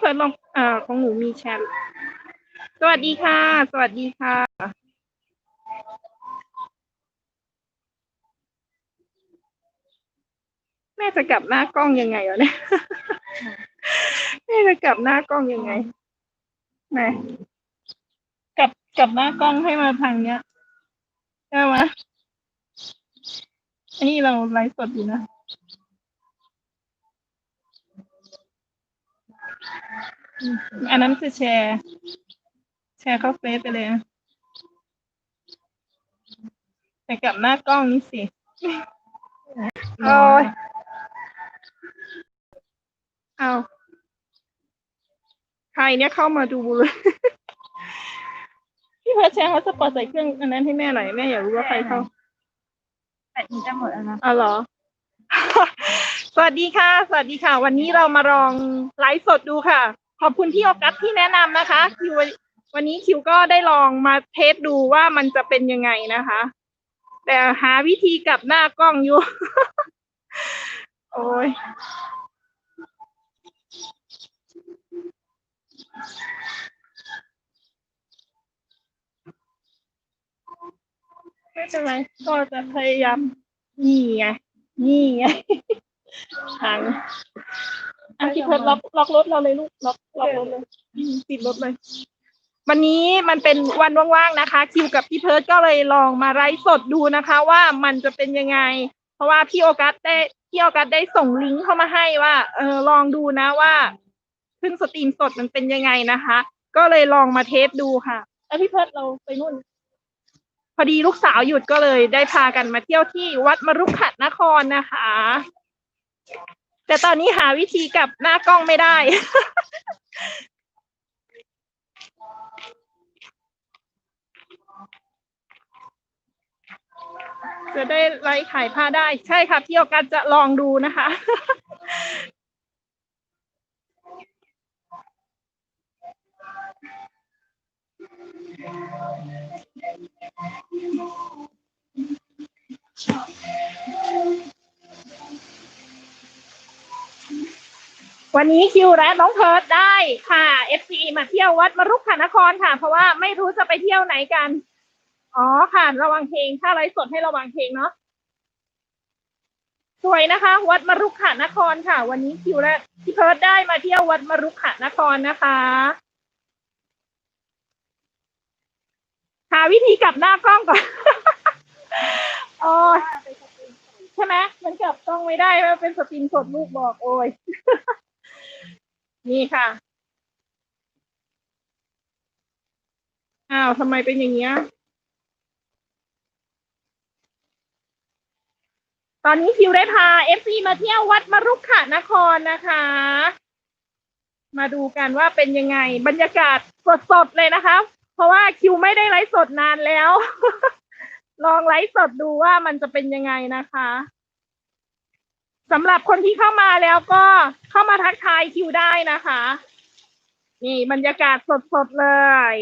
เพิร์ดลองเอ่อของหนูมีแชทสวัสดีค่ะ สวัสดีค่ะ แม่จะกลับหน้ากล้องยังไงวะเนี่ยแม่จะกลับหน้ากล้องยังไงไหนกลับกลับหน้ากล้องให้มาทางเนี้ยได้ไหมอันนี้เราไลฟ์สดอยู่นะ อันนั้นคือแชร์ แชร์เข้าเฟซไปเลยนะแต่กลับหน้ากล้องนี่สิ โอ้ยเอาใครเนี่ยเข้ามาดูเลย พี่เพิร์ชแชร์เขาสปอร์ตใส่เครื่องอันนั้นให้แม่หน่อยแม่อยากรู้ว่าใครเข้าแปดนี้จะหมดแล้วนะ อ๋อเหรอ สวัสดีค่ะ สวัสดีค่ะ วันนี้เรามาลองไลฟ์สดดูค่ะ ขอบคุณพี่ออกัสที่แนะนำนะคะคิววันนี้คิวก็ได้ลองมาเทสดูว่ามันจะเป็นยังไงนะคะ แต่หาวิธีกลับหน้ากล้องอยู่ โอ้ยไม่เป็นไรก็จะพยายามนี่ไงนี่ไง ทางอะพี่เพิร์ดล็อกล็อกรถเราเลยลูกล็อกล็อกรถเลยอืมปิดรถเลย วันนี้มันเป็นวันว่างๆนะคะ คิวกับพี่เพิร์ดก็เลยลองมาไลฟ์สดดูนะคะ ว่ามันจะเป็นยังไง เพราะว่าพี่โอกัสได้พี่โอกัสได้ส่งลิงก์เข้ามาให้ว่า เออลองดูนะว่าขึ้นสตรีมสดมันเป็นยังไงนะคะ ก็เลยลองมาเทสดูค่ะแล้วพี่เพิร์ดเราไปนู่นพอดีลูกสาวหยุดก็เลยได้พากันมาเที่ยวที่วัดมรุกขัดนครนะคะ แต่ตอนนี้หาวิธีกลับหน้ากล้องไม่ได้ จะได้ไล่ขายผ้าได้ ใช่ค่ะพี่โอกัสจะลองดูนะคะ วันนี้คิวและน้องเพิร์ดได้ค่ะ FC มาเที่ยววัดมรุกขานครค่ะ เพราะว่าไม่รู้จะไปเที่ยวไหนกัน อ๋อค่ะ ระวังเพลง ถ้าไลฟ์สดให้ระวังเพลงเนาะ สวยนะคะ วัดมรุกขานครค่ะ วันนี้คิวและพี่เพิร์ดได้มาเที่ยววัดมรุกขานครนะคะ หาวิธีกลับหน้ากล้องก่อนโอ้ใช่ไหมมันกลับกล้องไม่ได้มันเป็นสตรีมสดลูกบอกโอ้ย นี่ค่ะ อ้าวทำไมเป็นอย่างเงี้ย ตอนนี้คิวได้พาเอฟซีมาเที่ยววัดมรุกขานครนะคะ มาดูกันว่าเป็นยังไง บรรยากาศสดๆเลยนะคะ เพราะว่าคิวไม่ได้ไลฟ์สดนานแล้ว ลองไลฟ์สดดูว่ามันจะเป็นยังไงนะคะ สำหรับคนที่เข้ามาแล้วก็เข้ามาทักทายคิวได้นะคะ นี่บรรยากาศสดๆเลย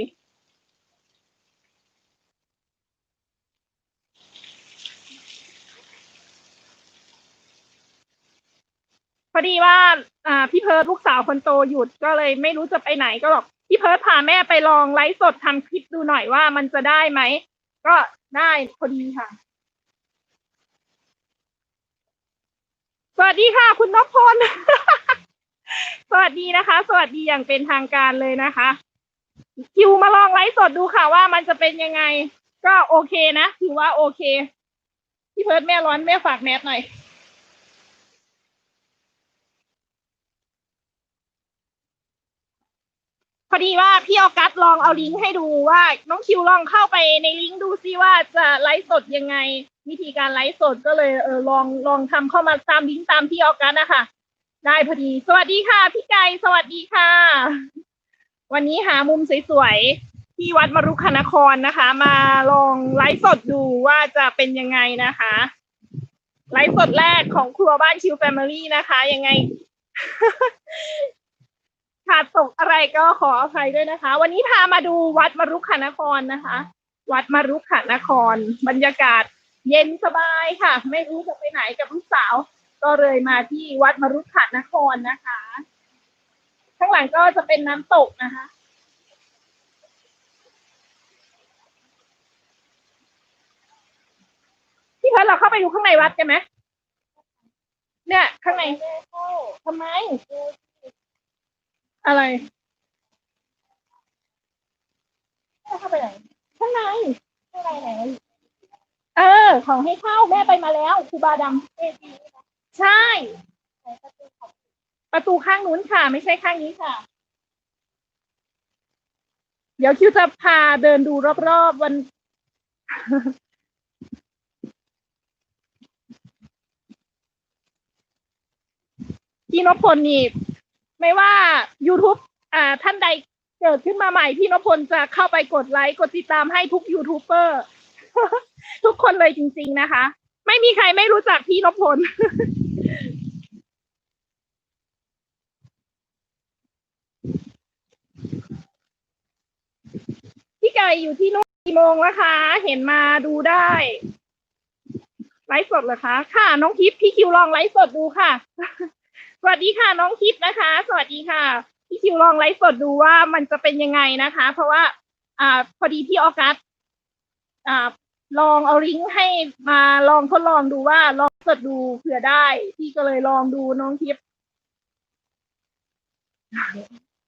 พอดีว่าอ่าพี่เพิร์ดลูกสาวคนโตหยุดก็เลยไม่รู้จะไปไหนก็หรอกพี่เพิร์ดพาแม่ไปลองไลฟ์สดทำคลิปดูหน่อยว่ามันจะได้ไหม ก็ได้พอดีค่ะ สวัสดีค่ะ คุณนพพล สวัสดีนะคะ สวัสดีอย่างเป็นทางการเลยนะคะ คิวมาลองไลฟ์สดดูค่ะว่ามันจะเป็นยังไง ก็โอเคนะถือว่าโอเค พี่เพิร์ดแม่ร้อนแม่ฝากแมสหน่อยพอดีว่าพี่ออกัสลองเอาลิงก์ให้ดูว่า น้องคิวลองเข้าไปในลิงก์ดูซิว่าจะไลฟ์สดยังไง วิธีการไลฟ์สดก็เลยเออลองลองทำเข้ามาตามลิงก์ตามพี่ออกัสนะคะได้พอดี สวัสดีค่ะ พี่ไก่สวัสดีค่ะ วันนี้หามุมสวยๆที่วัดมรุขานครนะคะ มาลองไลฟ์สดดูว่าจะเป็นยังไงนะคะ ไลฟ์สดแรกของครัวบ้านคิวแฟมิลี่นะคะ ยังไงขาดตกอะไรก็ขออภัยด้วยนะคะ วันนี้พามาดูวัดมรุขานครนะคะ วัดมรุขานคร บรรยากาศ เย็นสบายค่ะ ไม่รู้จะไปไหนกับลูกสาว ก็เลยมาที่วัดมรุกขานครนะคะ ข้างหลังก็จะเป็นน้ำตกนะคะพี่เพิร์ดเราเข้าไปดูข้างในวัดกันไหมเนี่ย ข้างในทำไม อะไรเข้าไปไหนข้างในข้างในไหน เออ ของให้เข้าแม่ไปมาแล้วครูบาดำใช่ ประตูข้างนู้นค่ะ ไม่ใช่ข้างนี้ค่ะ เดี๋ยวคิวจะพาเดินดูรอบๆวัน พี่นพพลนี่ไม่ว่า YouTube อ่า ท่านใดเกิดขึ้นมาใหม่ พี่นพพลจะเข้าไปกดไลค์ กดติดตามให้ทุกยูทูบเบอร์ ทุกคนเลยจริง ๆนะคะ ไม่มีใครไม่รู้จักพี่นพพลพี่ไก่อยู่ที่นู่นกี่โมงแล้วคะ เห็นมาดูได้ ไลฟ์สดเหรอคะ ค่ะ น้องทิพย์พี่คิวลองไลฟ์สดดูค่ะ สวัสดีค่ะน้องทิพย์นะคะ สวัสดีค่ะ พี่คิวลองไลฟ์สดดูว่ามันจะเป็นยังไงนะคะ เพราะว่า อ่า พอดีพี่ออกัสอ่า ลองเอาลิงก์ให้มาลองทดลองดูว่าลองสดดูเผื่อได้ พี่ก็เลยลองดูน้องทิพย์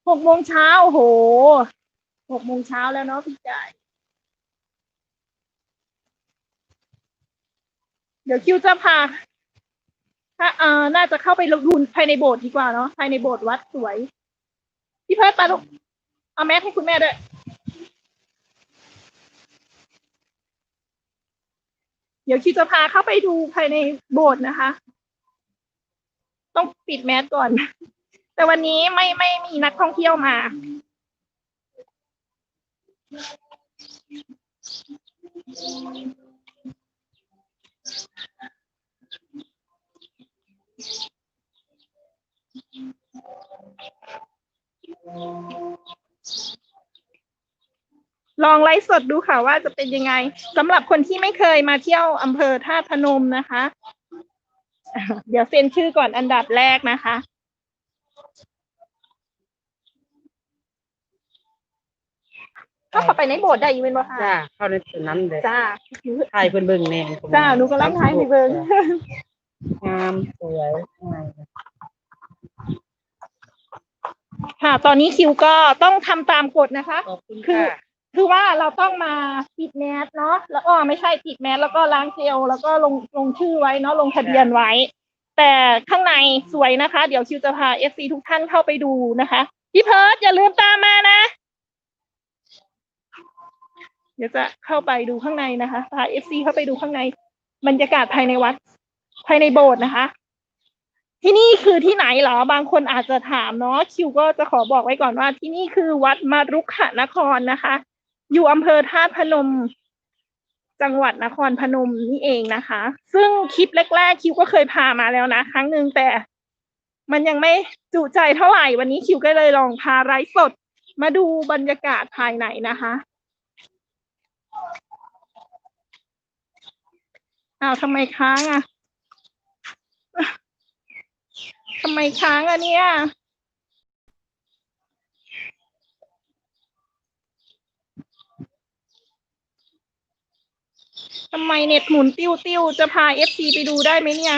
หกโมงเช้าโหหกโมงเช้าแล้วเนาะพี่จ่ายเดี๋ยวคิวจะพาถ้าเออน่าจะเข้าไปลงทุนภายในโบสถ์ดีกว่าเนาะภายในโบสถ์วัดสวย พี่เพิร์ดไปลูกเอาแมสให้คุณแม่ด้วย ดี๋ยวคิวจะพาเข้าไปดูภายในโบสถ์นะคะ ต้องปิดแมสก่อน แต่วันนี้ไม่ไม่มีนักท่องเที่ยวมา ลองไลฟ์สดดูค่ะว่าจะเป็นยังไงสำหรับคนที่ไม่เคยมาเที่ยวอำเภอท่าตุพนมนะคะ เดี๋ยวเซ็นชื่อก่อนอันดับแรกนะคะก็เข้าไปในโบสถ์ได้อีเวนต์บ่ค่ะจ้าเข้าในส่วนนั้นเลยจ้าถ่ายเพิ่นเบิ่งแน่จ้าหนูกำลังท้ายไปเบิงงามสวยงามค่ะ ตอนนี้คิวก็ต้องทำตามกฎนะคะ ขอบคุณคือค่ะ คือว่าเราต้องมาปิดแมสเนาะแล้วก็ไม่ใช่ปิดแมสแล้วก็ล้างเจลแล้วก็ลงลงชื่อไว้เนาะลงทะเบียนไว้ แต่ข้างในสวยนะคะ เดี๋ยวคิวจะพาเอฟซีทุกท่านเข้าไปดูนะคะพี่เพิร์ดอย่าลืมตามมานะ เดี๋ยวจะเข้าไปดูข้างในนะคะพาเอฟซีเข้าไปดูข้างในบรรยากาศภายในวัด ภายในโบสถ์นะคะ ที่นี่คือที่ไหนเหรอ บางคนอาจจะถามเนาะคิวก็จะขอบอกไว้ก่อนว่า ที่นี่คือวัดมารุกขนครนะคะ อยู่อำเภอท่าพนม จังหวัดนครพนมนี่เองนะคะ ซึ่งคลิปแรกๆคิวก็เคยพามาแล้วนะ ครั้งหนึ่งแต่ มันยังไม่จุใจเท่าไหร่วันนี้คิวก็เลยลองพาไลฟ์สด มาดูบรรยากาศภายในนะคะอ้าวทำไมค้างอะทำไมค้างอะเนี่ย ทำไมเน็ตหมุนติ้วติ้วๆจะพาเอฟซีไปดูได้ไหมเนี่ย